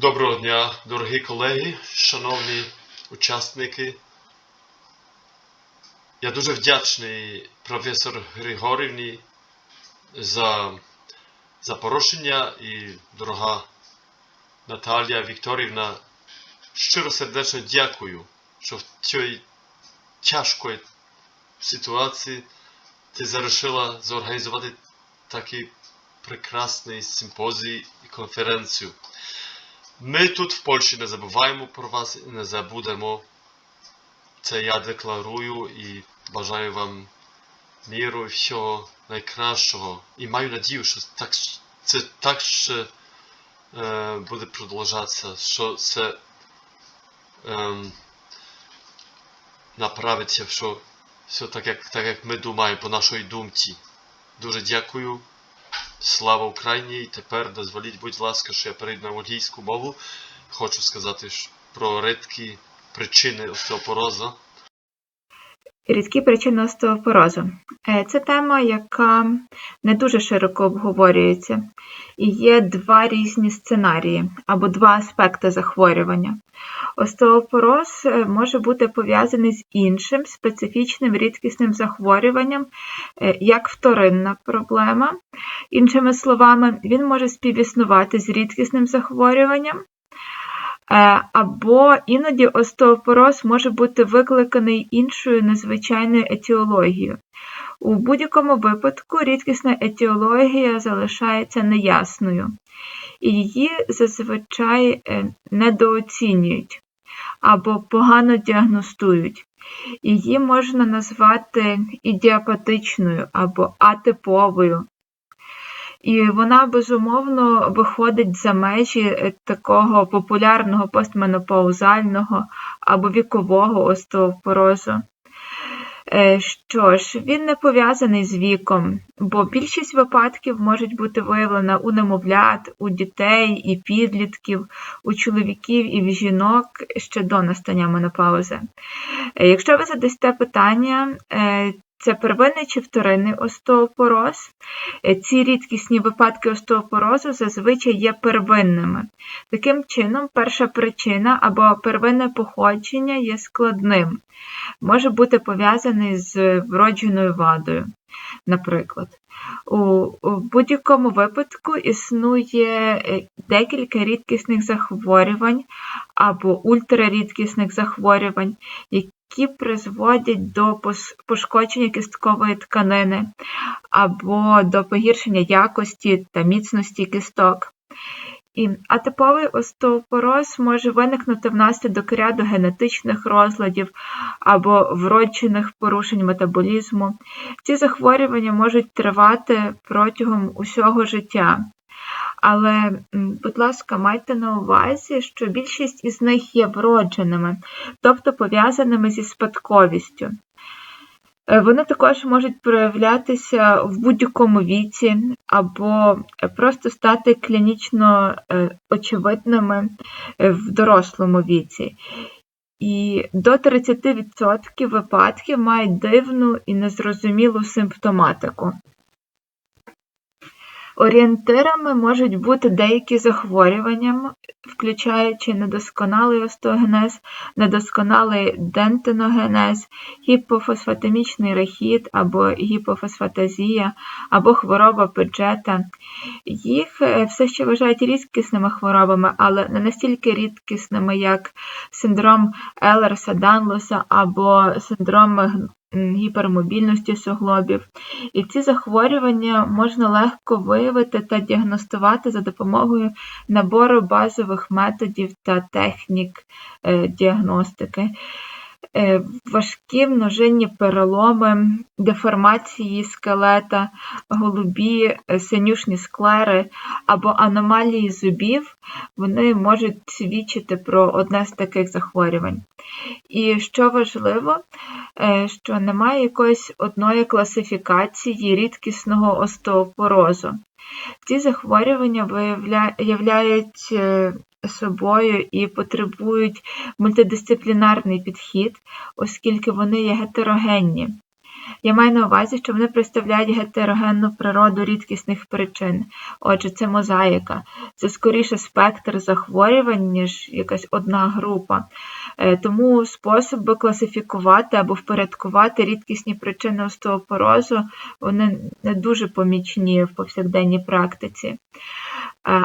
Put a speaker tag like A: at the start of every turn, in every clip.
A: Доброго дня, дорогі колеги, шановні учасники. Я дуже вдячний професор Григорівні за запрошення і дорога Наталія Вікторівна. Щиро сердечно дякую, що в цій тяжкої ситуації ти зарішила зорганізувати такий прекрасний симпозій і конференцію. Ми тут в Польщі не забуваємо про вас і не забудемо. Це я декларую і бажаю вам міру і всього найкращого. І маю надію, що так, це так ще е, буде продовжатися, що це ем, направиться, що все так як, так, як ми думаємо по нашій думці. Дуже дякую. Слава Україні! І тепер дозволіть, будь ласка, що я перейду на англійську мову. Хочу сказати про рідкі причини остеопорозу.
B: Рідкі причини остеопорозу. Е, Це тема, яка не дуже широко обговорюється. І є два різні сценарії або два аспекти захворювання. Остеопороз е, може бути пов'язаний з іншим специфічним рідкісним захворюванням, е, як вторинна проблема. Іншими словами, він може співіснувати з рідкісним захворюванням. Е, Або іноді остеопороз може бути викликаний іншою незвичайною етіологією. У будь-якому випадку рідкісна етіологія залишається неясною, і її зазвичай е, недооцінюють або погано діагностують. Її можна назвати ідіопатичною або атиповою. І вона безумовно виходить за межі е, такого популярного постменопаузального або вікового остеопорозу. Е, Що ж, він не пов'язаний з віком, бо більшість випадків можуть бути виявлена у немовлят, у дітей і підлітків, у чоловіків і в жінок ще до настання менопаузи. Е, Якщо ви задасте питання, це первинний чи вторинний остеопороз. Е, Ці рідкісні випадки остеопорозу зазвичай є первинними. Таким чином, перша причина або первинне походження є складним, може бути пов'язаний з вродженою вадою, наприклад. У, будь-якому випадку існує е, декілька рідкісних захворювань або ультрарідкісних захворювань, які призводять до пошкодження кісткової тканини або до погіршення якості та міцності кісток. І атиповий остеопороз може виникнути внаслідок ряду генетичних розладів або вроджених порушень метаболізму. Ці захворювання можуть тривати протягом усього життя. Але, будь ласка, майте на увазі, що більшість із них є вродженими, тобто пов'язаними зі спадковістю. Е, Вони також можуть проявлятися в будь-якому віці або просто стати клінічно е, очевидними е, в дорослому віці. І до 30% випадків мають дивну і незрозумілу симптоматику. Орієнтирами можуть бути деякі захворювання, включаючи недосконалий остеогенез, недосконалий дентиногенез, гіпофосфатемічний рахіт або гіпофосфатазія, або хвороба Педжета. Їх е, все ще вважають рідкісними хворобами, але не настільки рідкісними, як синдром Елерса-Данлоса або синдром гіпермобільності суглобів. І ці захворювання можна легко виявити та діагностувати за допомогою набору базових методів та технік е, діагностики. Е, Важкі множинні переломи, деформації скелета, голубі е, синюшні склери або аномалії зубів, вони можуть свідчити про одне з таких захворювань. І що важливо, е, що немає якоїсь одної класифікації рідкісного остеопорозу. Ці захворювання являють е, собою і потребують мультидисциплінарний підхід, оскільки вони є гетерогенні. Я маю на увазі, що вони представляють гетерогенну природу рідкісних причин. Отже, це мозаїка, це скоріше спектр захворювань, ніж якась одна група. Е, Тому способи класифікувати або впорядкувати рідкісні причини остеопорозу вони не дуже помічні в повсякденній практиці. Е,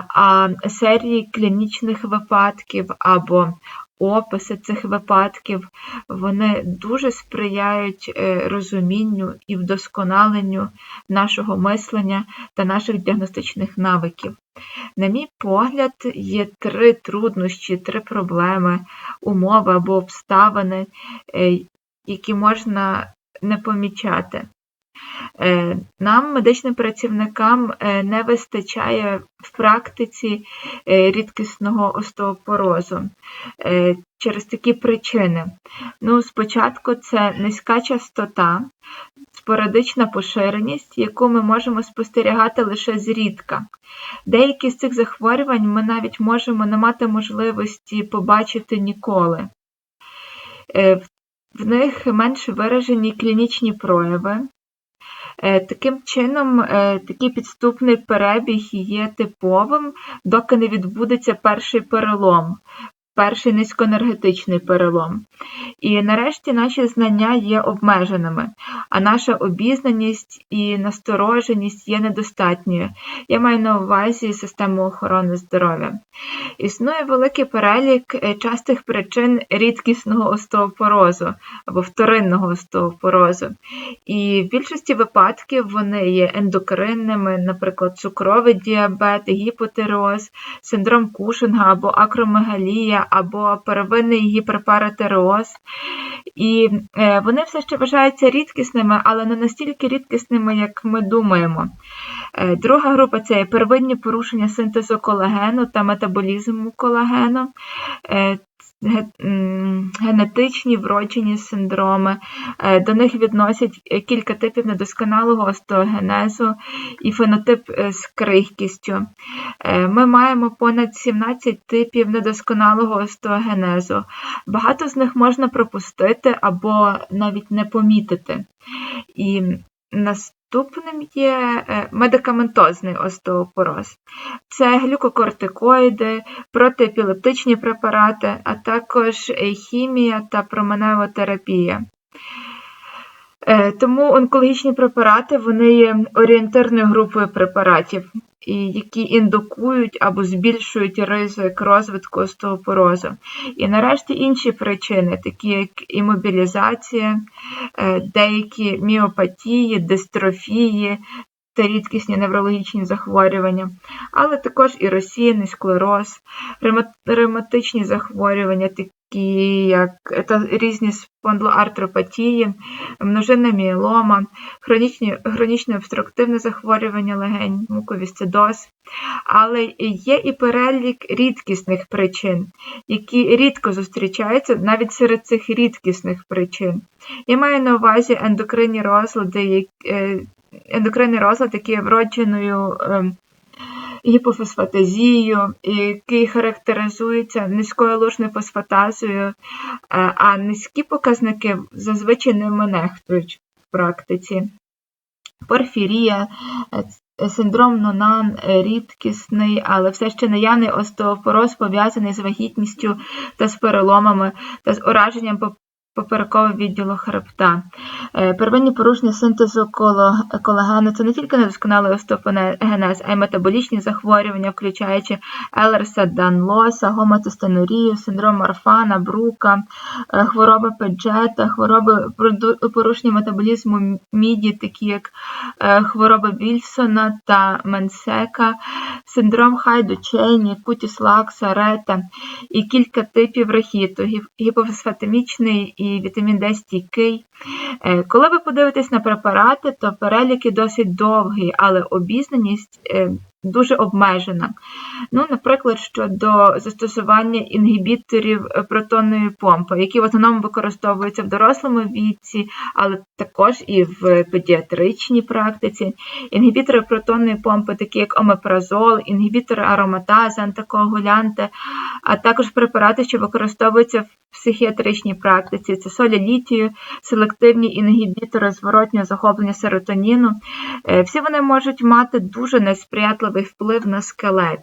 B: А серії клінічних випадків або описи цих випадків вони дуже сприяють е, розумінню і вдосконаленню нашого мислення та наших діагностичних навиків. На мій погляд, є три труднощі, три проблеми, умови або обставини, е, які можна не помічати. Е, Нам, медичним працівникам, е, не вистачає в практиці е, рідкісного остеопорозу через такі причини. Ну, спочатку це низька частота, спорадична поширеність, яку ми можемо спостерігати лише зрідка. Деякі з цих захворювань ми навіть можемо не мати можливості побачити ніколи. В них менш виражені клінічні прояви. Е, Таким чином, е, такий підступний перебіг є типовим, доки не відбудеться перший перелом, перший низькоенергетичний перелом. І нарешті наші знання є обмеженими, а наша обізнаність і настороженість є недостатньою. Я маю на увазі систему охорони здоров'я. Існує великий перелік е, частих причин рідкісного остеопорозу або вторинного остеопорозу. І в більшості випадків вони є ендокринними, наприклад, цукровий діабет, гіпотиреоз, синдром Кушинга або акромегалія, або первинний гіперпаратероз. І е, вони все ще вважаються рідкісними, але не настільки рідкісними, як ми думаємо. Е, Друга група це первинні порушення синтезу колагену та метаболізму колагену. Генетичні вроджені синдроми. Е, До них відносять е, кілька типів недосконалого остеогенезу і фенотип е, з крихкістю. Ми маємо понад 17 типів недосконалого остеогенезу. Багато з них можна пропустити або навіть не помітити. І наступним є е, медикаментозний остеопороз. Це глюкокортикоїди, протиепілептичні препарати, а також е, хімія та променева терапія. Е, Тому онкологічні препарати вони є орієнтирною групою препаратів, які індукують або збільшують ризик розвитку остеопорозу. І нарешті інші причини, такі як імобілізація, е, деякі міопатії, дистрофії та рідкісні неврологічні захворювання, але також і розсіяний склероз, ревматичні захворювання, такі як різні спондлоартропатії, множинна мієлома, хронічні, хронічне обструктивне захворювання легень, муковісцидоз. Але є і перелік рідкісних причин, які рідко зустрічаються навіть серед цих рідкісних причин. Я маю на увазі ендокринні розлади, е, ендокринний розлад, який є вродженою ем, гіпофосфатазією, який характеризується низькою лужною фосфатазою, е, а низькі показники зазвичай ними нехтують в практиці. Порфірія, е, синдром Нонан е, рідкісний, але все ще наявний остеопороз пов'язаний з вагітністю та з переломами та з ураженням поп- поперекового відділу хребта. Е, Первинні порушення синтезу колагену це не тільки недосконалий остеопенез, а й метаболічні захворювання, включаючи Елерса Данлоса, гоматостенурію, синдром Марфана, Брука, е, хвороби Педжета, хвороби порушення метаболізму міді, такі як е, хвороби Вільсона та Менсека, синдром Хайду-Чейні, Кутіс Лакса, Рета і кілька типів рахіту, гіп- гіпофосфатемічний і вітамін Д стійкий. Е, Коли ви подивитесь на препарати, то переліки досить довгий, але обізнаність е, дуже обмежена. Ну, наприклад, щодо застосування інгібіторів е, протонної помпи, які в основному використовуються в дорослому віці, але також і в педіатричній практиці. Інгібітори протонної помпи, такі як омепразол, інгібітори ароматази, антикоагулянти, а також препарати, що використовуються в психіатричній практиці, це солі літію, селективні інгібітори зворотнього захоплення серотоніну. Е, Всі вони можуть мати дуже несприятливий вплив на скелет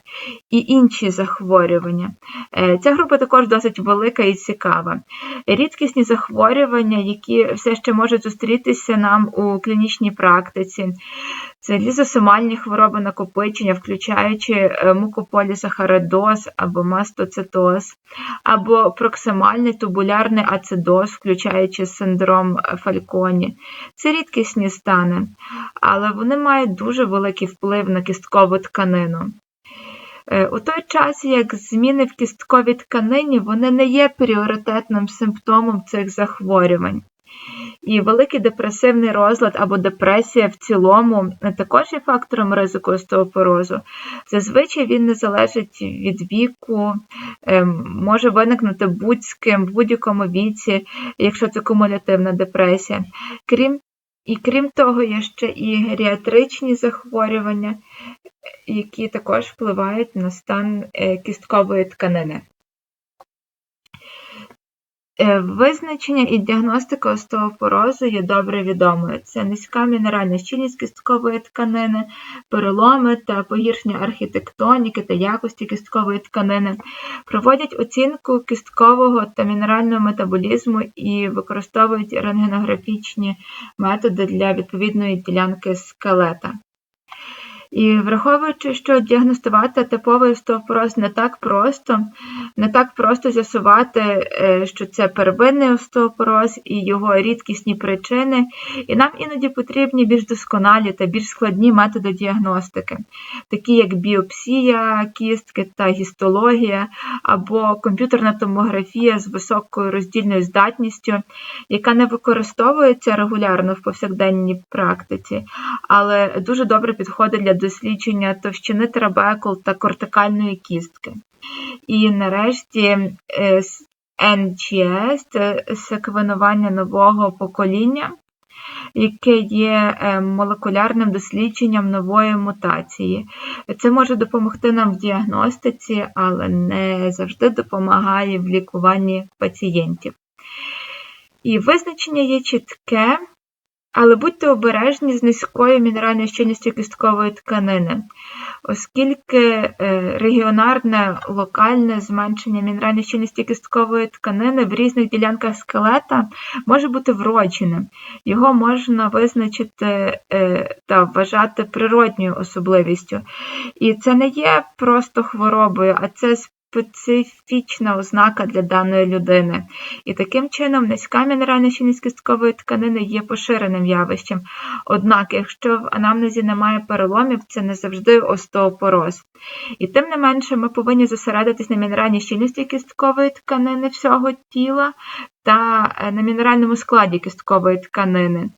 B: і інші захворювання. Е, Ця група також досить велика і цікава. Рідкісні захворювання, які все ще можуть зустрітися нам у клінічній практиці, це лізосомальні хвороби накопичення, включаючи е, мукополісахаридоз або мастоцитоз, або проксимальний тубулярний ацидоз, включаючи синдром Фальконі. Це рідкісні стани, але вони мають дуже великий вплив на кісткову тканину. Е, У той час, як зміни в кістковій тканині, вони не є пріоритетним симптомом цих захворювань. І великий депресивний розлад або депресія в цілому також є фактором ризику остеопорозу. Зазвичай він не залежить від віку, ем, може виникнути будь-з ким в будь-якому віці, якщо це кумулятивна депресія. Крім, і крім того, є ще і геріатричні захворювання, які також впливають на стан е, кісткової тканини. Е, Визначення і діагностика остеопорозу є добре відомою. Це низька мінеральна щільність кісткової тканини, переломи та погіршення архітектоніки та якості кісткової тканини. Проводять оцінку кісткового та мінерального метаболізму і використовують рентгенографічні методи для відповідної ділянки скелета. І враховуючи, що діагностувати типовий остеопороз не так просто, не так просто з'ясувати, е, що це первинний остеопороз і його рідкісні причини, і нам іноді потрібні більш досконалі та більш складні методи діагностики, такі як біопсія кістки та гістологія, або комп'ютерна томографія з високою роздільною здатністю, яка не використовується регулярно в повсякденній практиці, але дуже добре підходить для дослідження товщини трабекул та кортикальної кістки. І нарешті е, NGS – це секвенування нового покоління, яке є е, молекулярним дослідженням нової мутації. Це може допомогти нам в діагностиці, але не завжди допомагає в лікуванні пацієнтів. І визначення є чітке, але будьте обережні з низькою мінеральною щільністю кісткової тканини, оскільки е, регіонарне локальне зменшення мінеральної щільності кісткової тканини в різних ділянках скелета може бути вродженим. Його можна визначити е, та вважати природньою особливістю. І це не є просто хворобою, а це специфічна ознака для даної людини. І таким чином низька мінеральна щільність кісткової тканини є поширеним явищем. Однак, якщо в анамнезі немає переломів, це не завжди остеопороз. І тим не менше, ми повинні зосередитись на мінеральній щільності кісткової тканини всього тіла та е, на мінеральному складі кісткової тканини.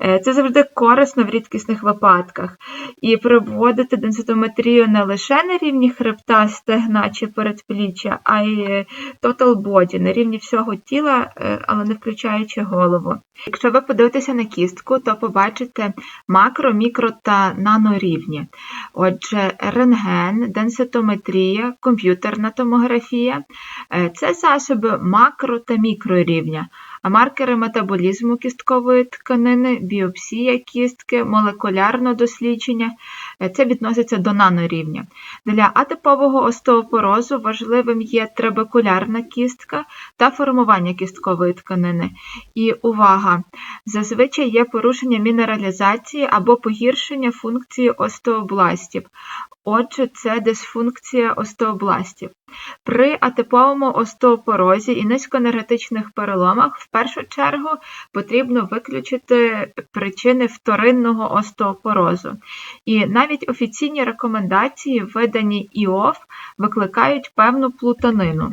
B: Е, Це завжди корисно в рідкісних випадках. І проводити денситометрію не лише на рівні хребта, стегна чи передпліччя, а й total body, на рівні всього тіла, е, але не включаючи голову. Якщо ви подивитеся на кістку, то побачите макро, мікро та нанорівні. Отже, рентген, денситометрія, комп'ютерна томографія е, це засоби макро та мікрорівня. А маркери метаболізму кісткової тканини, біопсія кістки, молекулярне дослідження це відноситься до нанорівня. Для атипового остеопорозу важливим є трабекулярна кістка та формування кісткової тканини. І увага! Зазвичай є порушення мінералізації або погіршення функції остеобластів. Отже, це дисфункція остеобластів. При атиповому остеопорозі і низькоенергетичних переломах в першу чергу потрібно виключити причини вторинного остеопорозу. І навіть офіційні рекомендації, видані ІОФ, викликають певну плутанину.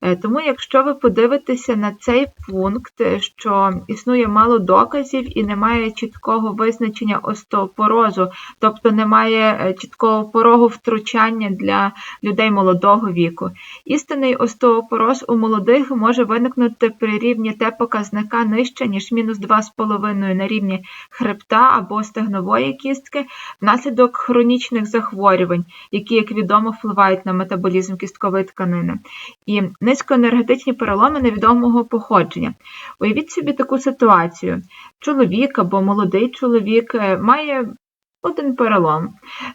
B: Е, Тому, якщо ви подивитеся на цей пункт, що існує мало доказів і немає чіткого визначення остеопорозу, тобто немає е, чіткого порозу, дорогу втручання для людей молодого віку. Істинний остеопороз у молодих може виникнути при рівні Т показника нижче, ніж мінус 2,5 на рівні хребта або стегнової кістки внаслідок хронічних захворювань, які, як відомо, впливають на метаболізм кісткової тканини, і низькоенергетичні переломи невідомого походження. Уявіть собі таку ситуацію: чоловік або молодий чоловік е, має один перелом.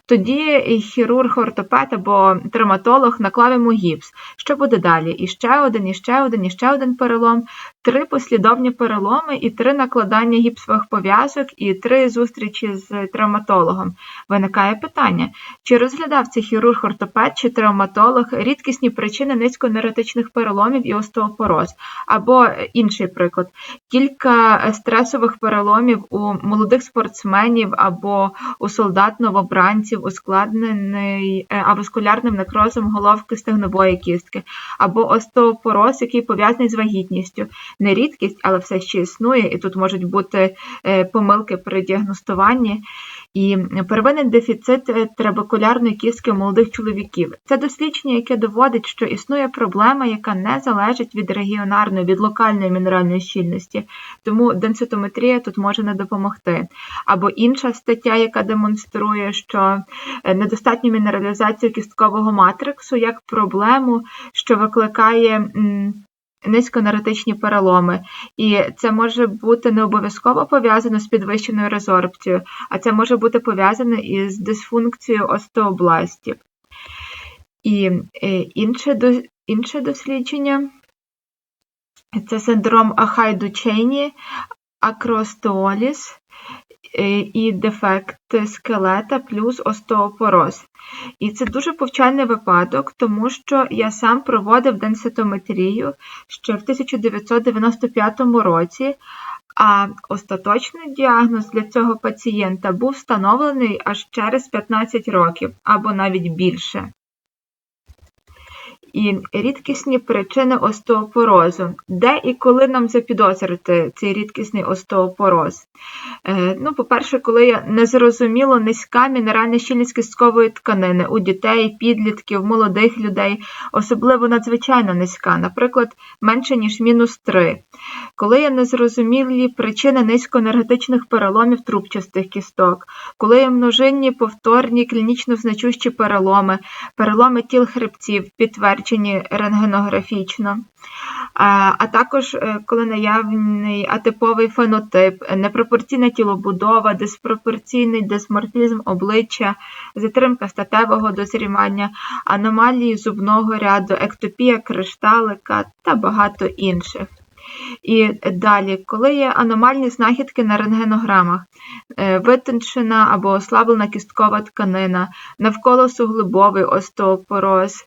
B: Тоді хірург, ортопед або травматолог наклав йому гіпс. Що буде далі? І ще один, і ще один, і ще один перелом, три послідовні переломи і три накладання гіпсових пов'язок, і три зустрічі з травматологом. Виникає питання: чи розглядав цей хірург, ортопед чи травматолог рідкісні причини низьконейротичних переломів і остеопороз? Або інший приклад: кілька стресових переломів у молодих спортсменів або у солдат новобранців, ускладнений е, аваскулярним некрозом головки стегнової кістки, або остеопороз, який пов'язаний з вагітністю. Не рідкість, але все ще існує, і тут можуть бути е, помилки при діагностуванні. І первинний дефіцит е, трабекулярної кістки у молодих чоловіків. Це дослідження, яке доводить, що існує проблема, яка не залежить від регіонарної, від локальної мінеральної щільності, тому денситометрія тут може не допомогти. Або інша стаття, яка демонструє, що е, недостатню мінералізацію кісткового матриксу як проблему, що викликає. м, Низьконеретичні переломи, і це може бути не обов'язково пов'язано з підвищеною резорбцією, а це може бути пов'язане із дисфункцією остеобластів. І е, інше, інше дослідження це синдром Ахайду-Чейні, акроостеоліз е, і дефект скелета плюс остеопороз. І це дуже повчальний випадок, тому що я сам проводив денситометрію ще в 1995 році, а остаточний діагноз для цього пацієнта був встановлений аж через 15 років або навіть більше. І рідкісні причини остеопорозу. Де і коли нам запідозрити цей рідкісний остеопороз? Е, ну, по-перше, коли є незрозуміло низька мінеральна щільність кісткової тканини у дітей, підлітків, молодих людей, особливо надзвичайно низька, наприклад, менше ніж мінус 3. Коли є незрозумілі причини низькоенергетичних переломів трубчастих кісток, коли є множинні повторні клінічно значущі переломи, переломи тіл хребців, підтверджені рентгенографічно, а, також е, коли наявний атиповий фенотип, непропорційна тілобудова, диспропорційний дисморфізм обличчя, затримка статевого дозрівання, аномалії зубного ряду, ектопія кришталика та багато інших. І далі, коли є аномальні знахідки на рентгенограмах, е, витончена або ослаблена кісткова тканина, навколо суглибовий остеопороз,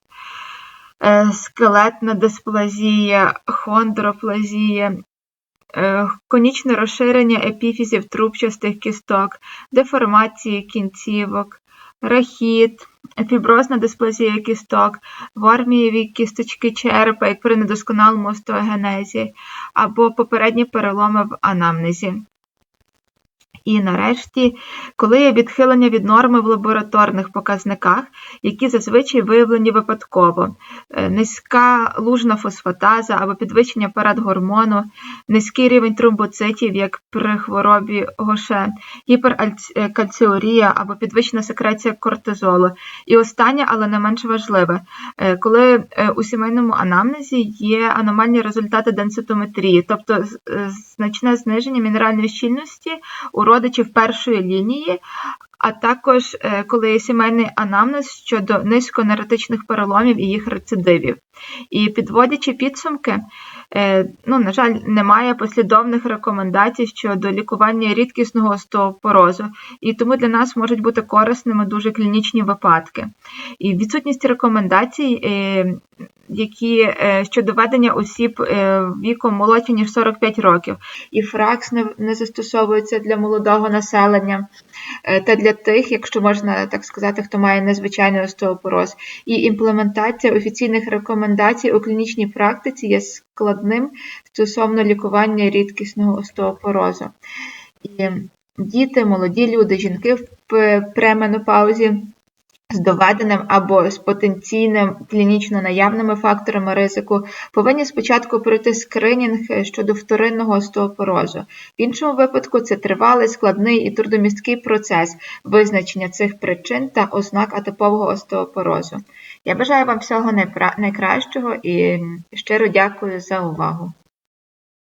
B: е, скелетна дисплазія, хондроплазія, е, конічне розширення епіфізів трубчастих кісток, деформації кінцівок, рахіт, фіброзна дисплазія кісток, вармієві кісточки черепа, як при недосконалому остеогенезі, або попередні переломи в анамнезі. І нарешті, коли є відхилення від норми в лабораторних показниках, які зазвичай виявлені випадково, е, низька лужна фосфатаза або підвищення парадгормону, низький рівень тромбоцитів, як при хворобі Гоше, гіперкальціурія або підвищена секреція кортизолу. І останнє, але не менш важливе, е, коли е, у сімейному анамнезі є аномальні результати денситометрії, тобто е, значне зниження мінеральної щільності у родичів першої лінії, а також е, коли є сімейний анамнез щодо низьконеретичних переломів і їх рецидивів. І підводячи підсумки, е, ну, на жаль, немає послідовних рекомендацій щодо лікування рідкісного остеопорозу, і тому для нас можуть бути корисними дуже клінічні випадки. І відсутність рекомендацій, е, які щодо ведення осіб віком молодші, ніж 45 років. І фракс не, застосовується для молодого населення та для тих, якщо можна так сказати, хто має незвичайний остеопороз. І імплементація офіційних рекомендацій у клінічній практиці є складним стосовно лікування рідкісного остеопорозу. І діти, молоді люди, жінки в пременопаузі з доведеним або з потенційним клінічно наявними факторами ризику, повинні спочатку пройти скринінг е, щодо вторинного остеопорозу. В іншому випадку це тривалий, складний і трудомісткий процес визначення цих причин та ознак атипового остеопорозу. Я бажаю вам всього найкращого і щиро дякую за увагу.